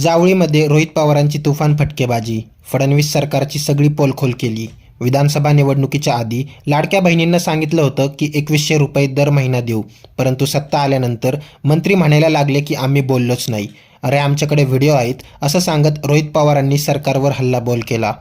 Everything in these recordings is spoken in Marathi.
जावळीमध्ये रोहित पवारांची तुफान फटकेबाजी. फडणवीस सरकारची सगळी पोलखोल केली. विधानसभा निवडणुकीच्या आधी लाडक्या बहिणींना सांगितलं होतं की एकवीसशे रुपये दर महिना देऊ. परंतु सत्ता आल्यानंतर मंत्री म्हणायला लागले की आम्ही बोललोच नाही. अरे आमच्याकडे व्हिडिओ आहेत असं सांगत रोहित पवारांनी सरकारवर हल्लाबोल केला.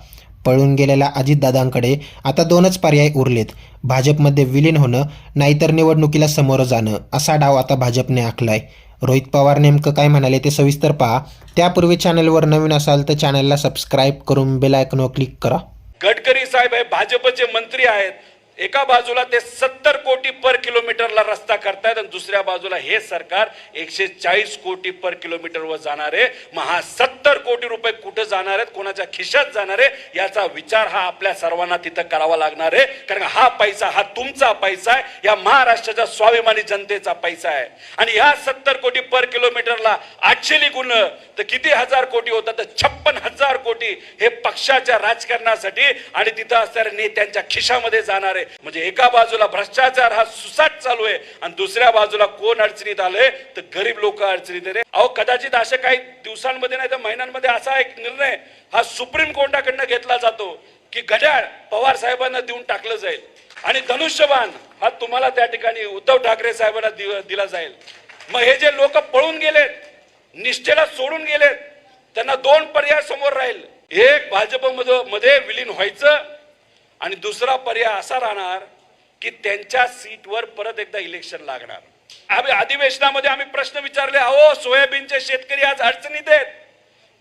पळून गेलेल्या अजितदादांकडे आता दोनच पर्याय उरलेत. भाजपमध्ये विलीन होणं नाहीतर निवडणुकीला समोरं जाणं असा डाव आता भाजपने आखलाय. रोहित पवार नेमकं काय म्हणाले ते सविस्तर पहा. त्यापूर्वी चॅनलवर नवीन असाल तर चॅनलला सबस्क्राईब करून बेल आयकॉनवर क्लिक करा. गडकरी साहेब हे भाजपचे मंत्री आहेत. एका बाजूला ते सत्तर कोटी पर किलोमीटरला रस्ता करतायत आणि दुसऱ्या बाजूला हे सरकार एकशे चाळीस कोटी पर किलोमीटरवर जाणार आहे. मग हा सत्तर कोटी रुपये कुठं जाणार आहेत कोणाच्या खिशात जाणार आहे याचा विचार हा आपल्या सर्वांना तिथं करावा लागणार आहे. कारण हा पैसा हा तुमचा पैसा आहे. या महाराष्ट्राच्या स्वाभिमानी जनतेचा पैसा आहे. आणि या सत्तर कोटी पर किलोमीटरला आठशे गुण तर किती हजार कोटी होतात तर छप्पन हजार कोटी हे पक्षाच्या राजकारणासाठी आणि तिथं असणाऱ्या नेत्यांच्या खिशामध्ये जाणार आहे. म्हणजे एका बाजूला भ्रष्टाचार हा सुसाट चालू आहे आणि दुसऱ्या बाजूला कोण अडचणीत आलंय तर गरीब लोक अडचणीत आहे रे. अहो कदाचित अशा काही दिवसांमध्ये नाही तर महिन्यांमध्ये असा एक निर्णय हा सुप्रीम कोर्टाकडनं घेतला जातो की घड्याळ पवार साहेबांना देऊन टाकलं जाईल. आणि धनुष्यबाण हा तुम्हाला त्या ठिकाणी उद्धव ठाकरे साहेबांना दिला जाईल. मग हे जे लोक पळून गेलेत निष्ठेला सोडून गेलेत त्यांना दोन पर्याय समोर राहील. एक भाजपमध्ये विलीन व्हायचं आणि दुसरा पर्याय असा राहणार की त्यांच्या सीटवर परत एकदा इलेक्शन लागणार. आम्ही अधिवेशनामध्ये आम्ही प्रश्न विचारले अहो सोयाबीनचे शेतकरी आज अडचणीत आहेत.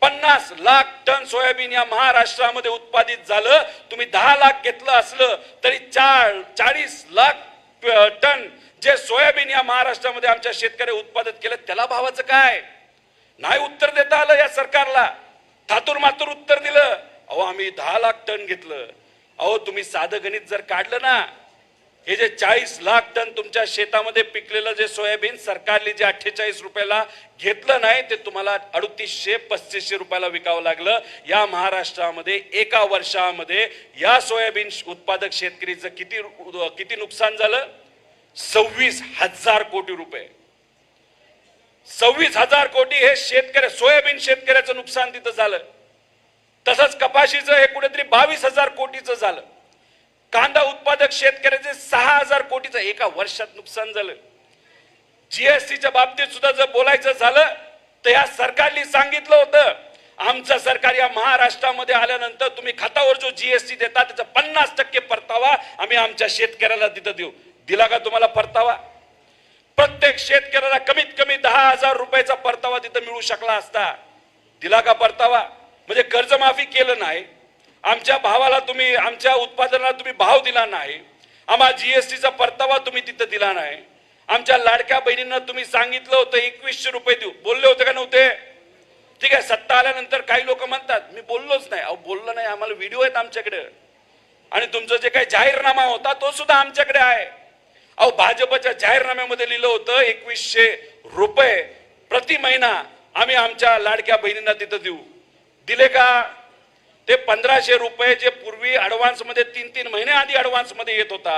पन्नास लाख टन सोयाबीन या महाराष्ट्रामध्ये उत्पादित झालं तुम्ही दहा लाख घेतलं असलं तरी चार चाळीस लाख टन जे सोयाबीन या महाराष्ट्रामध्ये आमच्या शेतकरी उत्पादित केलं त्याला भावाचं काय? नाही उत्तर देता आलं या सरकारला. थातूर मातूर उत्तर दिलं. अहो आम्ही दहा लाख टन घेतलं. अहो तुम्ही साधं गणित जर काढलं ना हे जे चाळीस लाख टन तुमच्या शेतामध्ये पिकलेलं जे सोयाबीन सरकारने जे अठ्ठेचाळीस रुपयाला घेतलं नाही ते तुम्हाला अडतीसशे पस्तीसशे रुपयाला विकावं लागलं. या महाराष्ट्रामध्ये एका वर्षामध्ये या सोयाबीन उत्पादक शेतकरीचं किती किती नुकसान झालं? सव्वीस हजार कोटी रुपये. सव्वीस हजार कोटी हे शेतकरी सोयाबीन शेतकऱ्याचं नुकसान तिथं झालं. तसंच कपाशीचं हे कुठेतरी बावीस हजार कोटीचं झालं. कांदा उत्पादक शेतकऱ्याचे सहा हजार कोटीचं एका वर्षात नुकसान झालं. जीएसटीच्या बाबतीत सुद्धा जर बोलायचं झालं तर या सरकारने सांगितलं होतं आमचं सरकार या महाराष्ट्रामध्ये आल्यानंतर तुम्ही खातावर जो जीएसटी देता त्याचा पन्नास टक्के परतावा आम्ही आमच्या शेतकऱ्याला तिथं देऊ. दिला का तुम्हाला परतावा? प्रत्येक शेतकऱ्याला कमीत कमी दहा हजार रुपयाचा परतावा तिथं मिळू शकला असता. दिला का परतावा? म्हणजे कर्जमाफी केलं नाही. आमच्या भावाला तुम्ही आमच्या उत्पादनाला तुम्ही भाव दिला नाही. आम्हाला जीएसटीचा परतावा तुम्ही तिथं दिला नाही. आमच्या लाडक्या बहिणींना तुम्ही सांगितलं होतं एकवीसशे रुपये देऊ. बोलले होते का नव्हते? ठीक आहे सत्ता आल्यानंतर काही लोक म्हणतात मी बोललोच नाही. अहो बोललो नाही आम्हाला व्हिडिओ आहेत आमच्याकडे. आणि तुमचं जे काही जाहीरनामा होता तो सुद्धा आमच्याकडे आहे. अहो भाजपच्या जाहीरनाम्यामध्ये लिहिलं होतं एकवीसशे रुपये प्रति महिना आम्ही आमच्या लाडक्या बहिणींना तिथं देऊ. दिले का? ते पंधराशे रुपये जे पूर्वी ॲडव्हान्समध्ये तीन तीन महिने आधी ॲडव्हान्समध्ये येत होता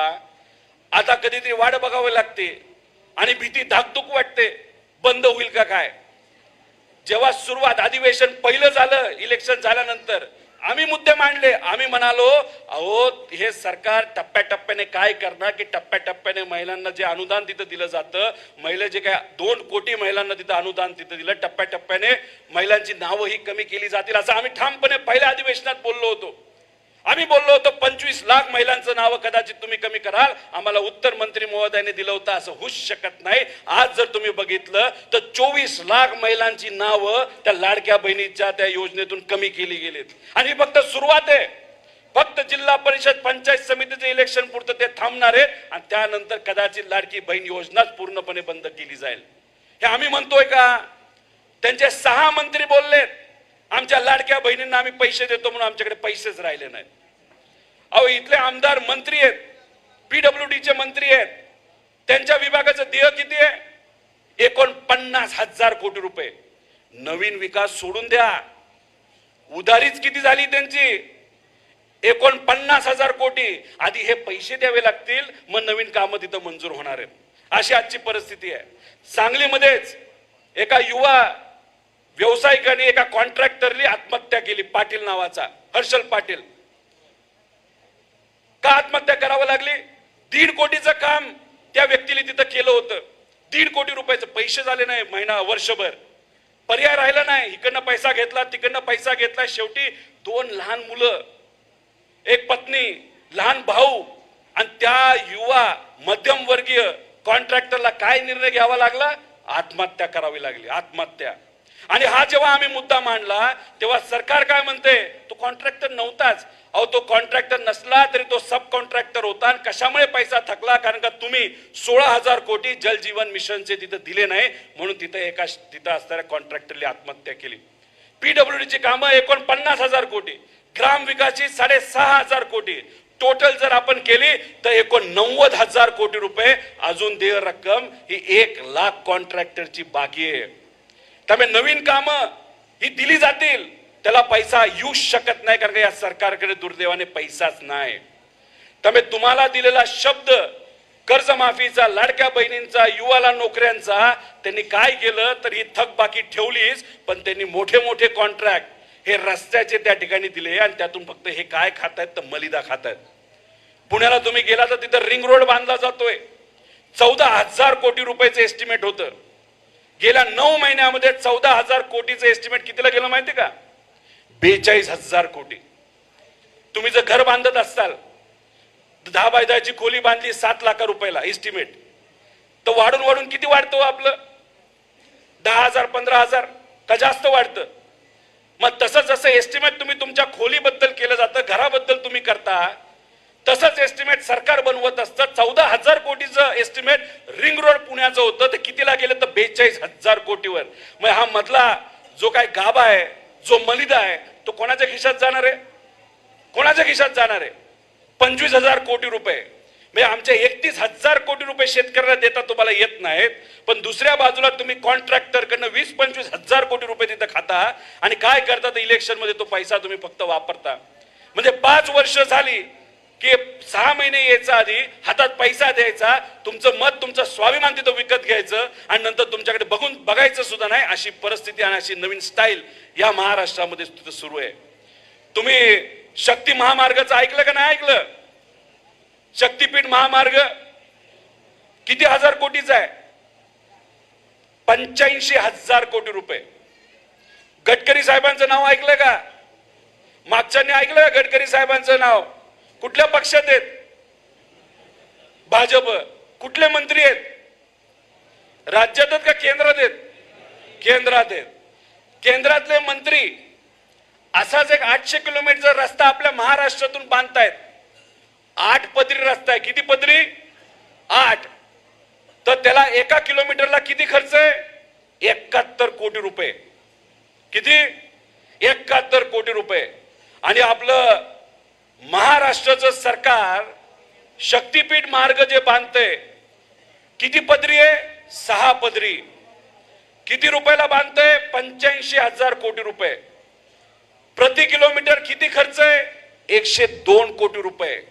आता कधीतरी वाट बघावी लागते आणि भीती धाकधूक वाटते. बंद होईल का काय? जेव्हा सुरुवात अधिवेशन पहिलं झालं इलेक्शन झाल्यानंतर आम्ही मुद्दे मांडले. आम्ही म्हणालो अहो हे सरकार टप्प्याटप्प्याने काय करणार की टप्प्याटप्प्याने महिलांना जे अनुदान तिथं दिलं जातं महिला जे काय दोन कोटी महिलांना तिथं अनुदान तिथं दिलं टप्प्याटप्प्याने महिलांची नावं ही कमी केली जातील. असं आम्ही ठामपणे पहिल्या अधिवेशनात बोललो होतो. आम्ही बोललो होतो पंचवीस लाख महिलांचं नाव कदाचित तुम्ही कमी कराल. आम्हाला उत्तर मंत्री महोदयाने दिलं होतं असं होऊच शकत नाही. आज जर तुम्ही बघितलं तर चोवीस लाख महिलांची नावं त्या लाडक्या बहिणीच्या त्या योजनेतून कमी केली गेलीत. आणि फक्त सुरुवात आहे. फक्त जिल्हा परिषद पंचायत समितीचे इलेक्शन पुरतं ते थांबणार आहे. आणि त्यानंतर कदाचित लाडकी बहीण योजनाच पूर्णपणे बंद केली जाईल. हे आम्ही म्हणतोय का? त्यांचे सहा मंत्री बोललेत. आमच्या लाडक्या बहिणींना आम्ही पैसे देतो म्हणून आमच्याकडे पैसेच राहिले नाहीत. अहो इथले आमदार मंत्री आहेत. पीडब्ल्यू डीचे मंत्री आहेत. त्यांच्या विभागाचं देय किती आहे? एकोणपन्नास हजार कोटी रुपये. नवीन विकास सोडून द्या. उधारीच किती झाली त्यांची? एकोणपन्नास हजार कोटी. आधी हे पैसे द्यावे लागतील मग नवीन कामं तिथं मंजूर होणार आहेत. अशी आजची परिस्थिती आहे. सांगलीमध्येच एका युवा व्यावसायिकाने एका कॉन्ट्रॅक्टरने आत्महत्या केली पाटील नावाचा. हर्षल पाटील. का आत्महत्या करावं लागली? दीड कोटीचं काम त्या व्यक्तीने तिथं केलं होतं. दीड कोटी रुपयाचं पैसे झाले नाही महिना वर्षभर. पर्याय राहिला नाही. इकडनं पैसा घेतला तिकडनं पैसा घेतला. शेवटी दोन लहान मुलं एक पत्नी लहान भाऊ आणि त्या युवा मध्यमवर्गीय कॉन्ट्रॅक्टरला काय निर्णय घ्यावा लागला? आत्महत्या करावी लागली. आत्महत्या. आणि हा जेव्हा आम्ही मुद्दा मांडला तेव्हा सरकार काय म्हणते? तो कॉन्ट्रॅक्टर नव्हताच. अहो तो कॉन्ट्रॅक्टर नसला तरी तो सब कॉन्ट्रॅक्टर होता आणि कशामुळे पैसा थकला? कारण का तुम्ही सोळा हजार कोटी जल जीवन मिशनचे तिथं दिले नाही म्हणून तिथं एका तिथं असणाऱ्या कॉन्ट्रॅक्टरने आत्महत्या केली. पीडब्ल्यूडीची कामं एकोणपन्नास हजार कोटी. ग्राम विकासची साडेसहा हजार कोटी. टोटल जर आपण केली तर एकोणनव्वद हजार कोटी रुपये अजून देय रक्कम ही एक लाख कॉन्ट्रॅक्टरची बाकी आहे. त्यामुळे नवीन कामं ही दिली जातील. त्याला पैसा येऊ शकत नाही कारण का या सरकारकडे दुर्दैवाने पैसाच नाही. त्यामुळे तुम्हाला दिलेला शब्द कर्जमाफीचा लाडक्या बहिणींचा युवाला नोकऱ्यांचा त्यांनी काय केलं तर ही थकबाकी ठेवलीच पण त्यांनी मोठे मोठे कॉन्ट्रॅक्ट हे रस्त्याचे त्या ठिकाणी दिले आणि त्यातून फक्त हे काय खात आहेत तर मलिदा खात आहेत पुण्याला तुम्ही गेला तर तिथं रिंग रोड बांधला जातोय. चौदा हजार कोटी रुपयाचं एस्टिमेट होतं. गेल्या नऊ महिन्यामध्ये चौदा हजार कोटीचं एस्टिमेट कितीला गेलं माहिती का? बेचाळीस हजार कोटी. तुम्ही जर घर बांधत असाल दहा बाय दहाची खोली बांधली सात लाख रुपयाला एस्टिमेट तर वाढून वाढून किती वाढतो हो आपलं? दहा हजार पंधरा हजार का जास्त वाढतं? मग तसं जसं एस्टिमेट तुम्ही तुमच्या खोलीबद्दल केलं जातं घराबद्दल तुम्ही करता तसंच एस्टिमेट सरकार बनवत असतं. चौदा हजार कोटीचं एस्टिमेट रिंग रोड पुण्याचं होतं. ते कितीला गेलं तर बेचाळीस हजार कोटीवर. मग हा मधला जो काय गाभा आहे जो मलिदा आहे तो कोणाच्या खिशात जाणार आहे? कोणाच्या खिशात जाणार आहे? पंचवीस हजार कोटी रुपये. म्हणजे आमचे एकतीस हजार कोटी रुपये शेतकऱ्याला देता तुम्हाला येत नाहीत. पण दुसऱ्या बाजूला तुम्ही कॉन्ट्रॅक्टरकडनं वीस पंचवीस हजार कोटी रुपये तिथं खाता आणि काय करता? तर इलेक्शनमध्ये तो पैसा तुम्ही फक्त वापरता. म्हणजे पाच वर्ष झाली की सहा महिने यायचा आधी हातात पैसा द्यायचा तुमचं मत तुमचं स्वाभिमान तिथं विकत घ्यायचं आणि नंतर तुमच्याकडे बघून बघायचं सुद्धा नाही अशी परिस्थिती आणि अशी नवीन स्टाईल या महाराष्ट्रामध्ये तिथं सुरू आहे. तुम्ही शक्ती महामार्गाचं ऐकलं का नाही ऐकलं? शक्तीपीठ महामार्ग किती हजार कोटीचा आहे? पंच्याऐंशी हजार कोटी रुपये. गडकरी साहेबांचं नाव ऐकलं का? मागच्याने ऐकलं का गडकरी साहेबांचं नाव? कुठल्या पक्षात आहेत? भाजप कुठले मंत्री आहेत? राज्यात आहेत का केंद्रात आहेत? केंद्रात आहेत. केंद्रातले मंत्री असाच एक आठशे किलोमीटरचा रस्ता आपल्या महाराष्ट्रातून बांधतायत. आठ पदरी रस्ता आहे. किती पदरी? आठ. तर त्याला एका किलोमीटरला किती खर्च आहे? एकाहत्तर कोटी रुपये. किती? एकाहत्तर कोटी रुपये. आणि आपलं महाराष्ट्राचं सरकार शक्तीपीठ मार्ग जे बांधतंय किती पदरी आहे? सहा पदरी. किती रुपयाला बांधतंय? पंच्याऐंशी हजार कोटी रुपये. प्रति किलोमीटर किती खर्च आहे? एकशे दोन कोटी रुपये.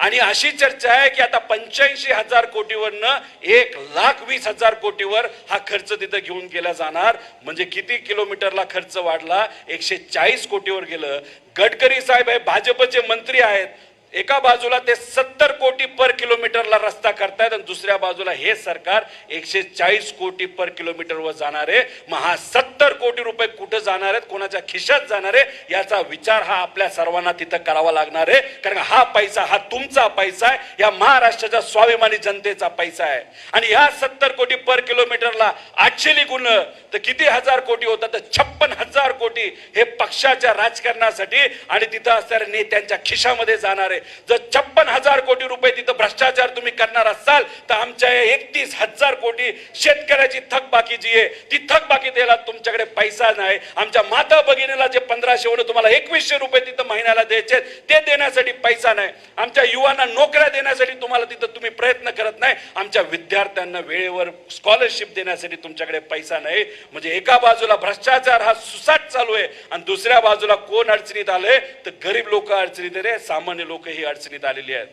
आणि अशी चर्चा आहे की आता पंच्याऐंशी हजार कोटीवरनं एक लाख वीस हजार कोटीवर हा खर्च तिथं घेऊन केला जाणार. म्हणजे किती किलोमीटरला खर्च वाढला? एकशे चाळीस कोटीवर गेलं. गडकरी साहेब हे भाजपचे मंत्री आहेत. एका बाजूला ते सत्तर कोटी पर किलोमीटरला रस्ता करतायत आणि दुसऱ्या बाजूला हे सरकार एकशे चाळीस कोटी पर किलोमीटरवर जाणार आहे. मग हा सत्तर कोटी रुपये कुठं जाणार आहेत कोणाच्या खिशात जाणार आहे याचा विचार हा आपल्या सर्वांना तिथं करावा लागणार आहे. कारण हा पैसा हा तुमचा पैसा आहे. या महाराष्ट्राच्या स्वाभिमानी जनतेचा पैसा आहे. आणि या सत्तर कोटी पर किलोमीटरला आठशे गुण तर किती हजार कोटी होतात तर छप्पन हजार कोटी हे पक्षाच्या राजकारणासाठी आणि तिथं असणाऱ्या नेत्यांच्या खिशामध्ये जाणार आहे. जर छप्पन हजार कोटी रुपये तिथं भ्रष्टाचार तुम्ही करणार असाल तर आमच्या एकतीस हजार कोटी शेतकऱ्याची थकबाकी जी आहे ती थकबाकी द्यायला तुमच्याकडे पैसा नाही. आमच्या माता भगिनीला जे पंधराशे वरून तुम्हाला एकवीसशे रुपये तिथं महिन्याला द्यायचे ते देण्यासाठी पैसा नाही. आमच्या युवांना नोकऱ्या देण्यासाठी तुम्हाला तिथं तुम्ही प्रयत्न करत नाही. आमच्या विद्यार्थ्यांना वेळेवर स्कॉलरशिप देण्यासाठी तुमच्याकडे पैसा नाही. म्हणजे एका बाजूला भ्रष्टाचार हा सुसाट चालू आहे आणि दुसऱ्या बाजूला कोण अडचणीत आलंय तर गरीब लोक अडचणीत रे सामान्य लोक ही अडचणीत आलेली आहेत.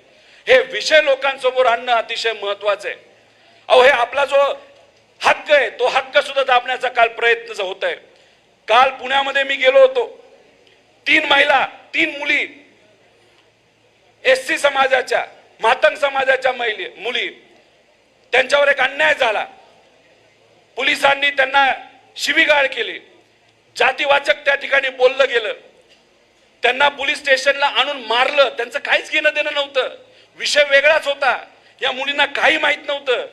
हे विषय लोकांसमोर आणणं अतिशय महत्वाचं आहे. अहो हे आपला जो हक्क आहे तो हक्क सुद्धा दाबण्याचा काल प्रयत्न होत आहे काल पुण्यामध्ये मी गेलो होतो. तीन महिला तीन मुली एस सी समाजाच्या मातंग समाजाच्या मुली त्यांच्यावर एक अन्याय झाला. पोलिसांनी त्यांना शिवीगाळ केली. जातीवाचक त्या ठिकाणी बोललं गेलं. त्यांना पोलीस स्टेशनला आणून मारलं त्यांचं काहीच घेणं देणं नव्हतं. विषय वेगळाच होता. या मुलींना काही माहीत नव्हतं.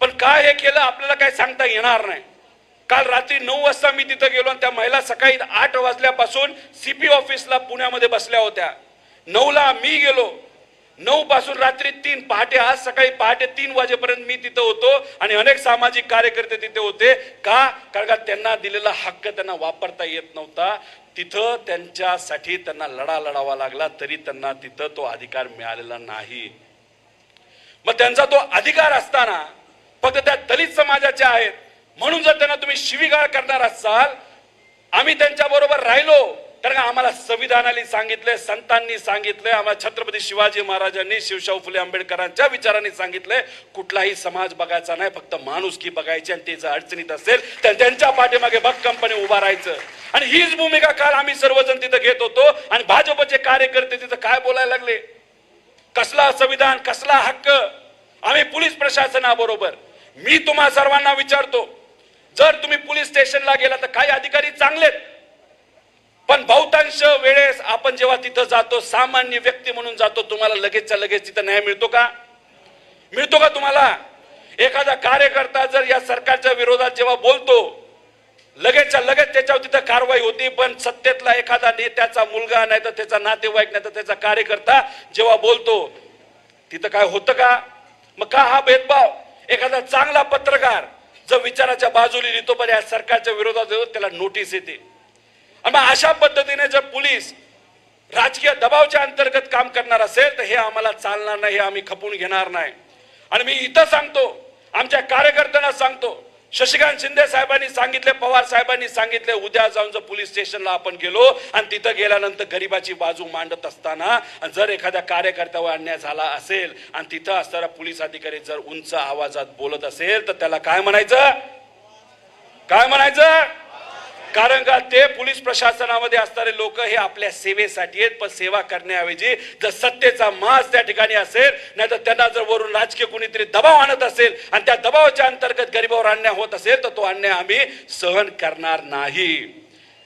पण काय हे केलं आपल्याला काही सांगता येणार नाही. काल रात्री नऊ वाजता मी तिथं गेलो आणि त्या महिला सकाळी आठ वाजल्यापासून सीपी ऑफिसला पुण्यामध्ये बसल्या होत्या. नऊला मी गेलो. नऊ पासून रात्री तीन पहाटे आज सकाळी पहाटे तीन वाजेपर्यंत मी तिथं होतो आणि अनेक सामाजिक कार्यकर्ते तिथे होते. का? कारण का त्यांना दिलेला हक्क त्यांना वापरता येत नव्हता. तिथं त्यांच्यासाठी त्यांना लढा लढावा लागला तरी त्यांना तिथं तो अधिकार मिळालेला नाही. मग त्यांचा तो अधिकार असताना फक्त त्या दलित समाजाच्या आहेत. म्हणून जर त्यांना तुम्ही शिवीगाळ करणार असाल आम्ही त्यांच्या बरोबर राहिलो तर का आम्हाला संविधानाने सांगितलंय संतांनी सांगितलंय आम्हाला छत्रपती शिवाजी महाराजांनी शिवशाहू फुले आंबेडकरांच्या विचारांनी सांगितलंय कुठलाही समाज बघायचा नाही फक्त माणूस की बघायची आणि ते जर अडचणीत असेल तर त्यांच्या पाठीमागे भक्कमपणे उभा राहायचं. आणि हीच भूमिका काल आम्ही सर्वजण तिथं घेत होतो आणि भाजपचे कार्यकर्ते तिथं काय बोलायला लागले? कसला संविधान कसला हक्क? आम्ही पोलीस प्रशासनाबरोबर. मी तुम्हा सर्वांना विचारतो जर तुम्ही पोलीस स्टेशनला गेला तर काही अधिकारी चांगलेत. पण बहुतांश वेळेस आपण जेव्हा तिथं जातो सामान्य व्यक्ती म्हणून जातो तुम्हाला लगेचच्या लगेच तिथं न्याय मिळतो का? मिळतो का तुम्हाला? एखादा कार्यकर्ता जर या सरकारच्या विरोधात जेव्हा बोलतो लगेचच्या लगेच त्याच्यावर तिथं कारवाई होती पण सत्तेतला एखादा नेत्याचा मुलगा नाही तर त्याचा नातेवाईक नाही तर त्याचा कार्यकर्ता जेव्हा बोलतो तिथं काय होतं का? मग का हा भेदभाव? एखादा चांगला पत्रकार जर विचाराच्या बाजूला लिहितो पण या सरकारच्या विरोधात त्याला नोटीस येते. आणि मग अशा पद्धतीने जर पोलीस राजकीय दबावच्या अंतर्गत काम करणार असेल तर हे आम्हाला चालणार नाही हे आम्ही खपून घेणार नाही. आणि मी इथं सांगतो आमच्या कार्यकर्त्यांना सांगतो शशिकांत शिंदे साहेबांनी सांगितले पवार साहेबांनी सांगितले उद्या जाऊन जर पोलीस स्टेशनला आपण गेलो आणि तिथं गेल्यानंतर गरिबाची बाजू मांडत असताना जर एखाद्या कार्यकर्त्यावर अन्याय झाला असेल आणि तिथं असणारा पोलीस अधिकारी जर उंच आवाजात बोलत असेल तर त्याला काय म्हणायचं? काय म्हणायचं? कारण का ते पोलीस प्रशासनामध्ये असणारे लोक हे आपल्या सेवेसाठी आहेत पण सेवा करण्याऐवजी जर सत्तेचा मास त्या ठिकाणी असेल नाही तर त्यांना जर वरून राजकीय कोणीतरी दबाव आणत असेल आणि त्या दबावाच्या अंतर्गत गरिबावर अन्याय होत असेल तर तो अन्याय आम्ही सहन करणार नाही.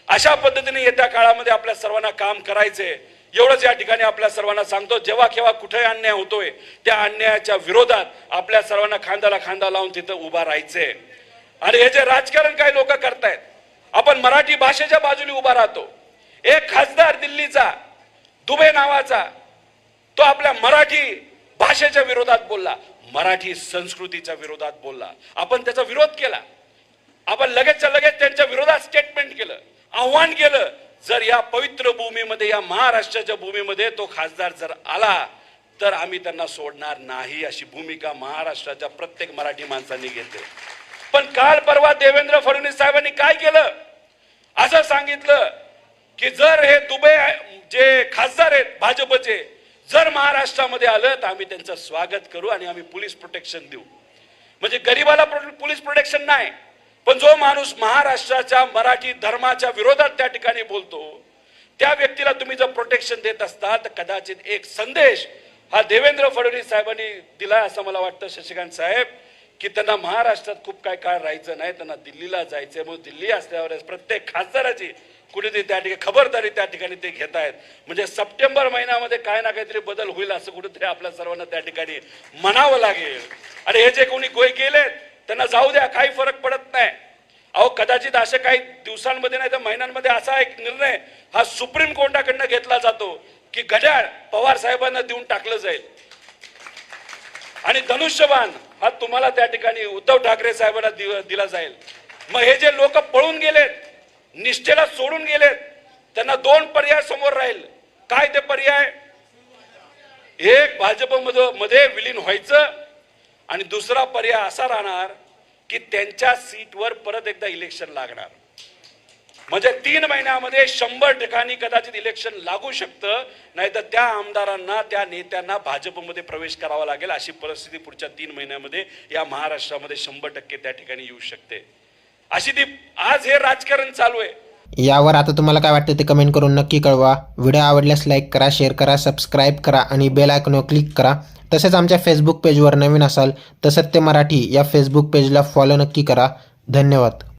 अशा पद्धतीने येत्या काळामध्ये आपल्या सर्वांना काम करायचे. एवढंच या ठिकाणी आपल्या सर्वांना सांगतो जेव्हा केव्हा कुठे अन्याय होतोय त्या अन्यायाच्या विरोधात आपल्या सर्वांना खांद्याला खांदा लावून तिथं उभा राहायचंय. आणि हे जे राजकारण काही लोक करतायत आपण मराठी भाषेच्या बाजूने उभा राहतो. एक खासदार दिल्लीचा दुबे नावाचा तो आपल्या मराठी भाषेच्या विरोधात बोलला. मराठी संस्कृतीच्या विरोधात बोलला. आपण त्याचा विरोध केला. आपण लगेचच्या लगेच त्यांच्या विरोधात स्टेटमेंट केलं. आव्हान केलं. जर या पवित्र भूमीमध्ये या महाराष्ट्राच्या भूमीमध्ये तो खासदार जर आला तर आम्ही त्यांना सोडणार नाही अशी भूमिका महाराष्ट्राच्या प्रत्येक मराठी माणसांनी घेतली. पण काल परवा देवेंद्र फडणवीस साहेबांनी काय केलं? असं सांगितलं की जर हे दुबे जे खासदार आहेत भाजपचे जर महाराष्ट्रामध्ये आलं तर आम्ही त्यांचं स्वागत करू आणि आम्ही पोलीस प्रोटेक्शन देऊ. म्हणजे गरीबाला पोलीस प्रोटेक्शन नाही पण जो माणूस महाराष्ट्राच्या मराठी धर्माच्या विरोधात त्या ठिकाणी बोलतो त्या व्यक्तीला तुम्ही जर प्रोटेक्शन देत असता तर कदाचित एक संदेश हा देवेंद्र फडणवीस साहेबांनी दिला असं मला वाटतं शशिकांत साहेब. की त्यांना महाराष्ट्रात खूप काय काळ राहायचं नाही त्यांना दिल्लीला जायचंय. म्हणून दिल्ली असल्यावर प्रत्येक खासदाराची कुठेतरी त्या ठिकाणी खबरदारी त्या ठिकाणी ते घेत आहेत. म्हणजे सप्टेंबर महिन्यामध्ये काय ना काहीतरी बदल होईल असं कुठेतरी आपल्या सर्वांना त्या ठिकाणी म्हणावं लागेल. आणि हे जे कोणी गोय केलेत त्यांना जाऊ द्या काही फरक पडत नाही. अहो कदाचित असे काही दिवसांमध्ये नाही तर महिन्यांमध्ये असा एक निर्णय हा सुप्रीम कोर्टाकडनं घेतला जातो की घड्याळ पवार साहेबांना देऊन टाकलं जाईल. आणि धनुष्यबाण हा तुम्हाला त्या ठिकाणी उद्धव ठाकरे साहेबांना दि- दिला जाईल. मग हे जे लोक पळून गेलेत निष्ठेला सोडून गेलेत त्यांना दोन पर्याय समोर राहील. काय ते पर्याय? एक भाजपमध्ये मध्ये विलीन व्हायचं आणि दुसरा पर्याय असा राहणार की त्यांच्या सीटवर परत एकदा इलेक्शन लागणार. म्हणजे तीन महिन्यामध्ये शंभर ठिकाणी कदाचित इलेक्शन लागू शकतं नाही तर त्या आमदारांना त्या नेत्यांना भाजपमध्ये प्रवेश करावा लागेल अशी परिस्थिती पुढच्या तीन महिन्यामध्ये या महाराष्ट्रामध्ये शंभर टक्के त्या ठिकाणी येऊ शकते. अशी ती आज हे राजकारण चालू आहे. यावर आता तुम्हाला काय वाटतं ते कमेंट करून नक्की कळवा. व्हिडिओ आवडल्यास लाईक करा शेअर करा सबस्क्राईब करा आणि बेल आयकॉनवर क्लिक करा. तसेच आमच्या फेसबुक पेजवर नवीन असाल तर सत्य मराठी या फेसबुक पेजला फॉलो नक्की करा. धन्यवाद.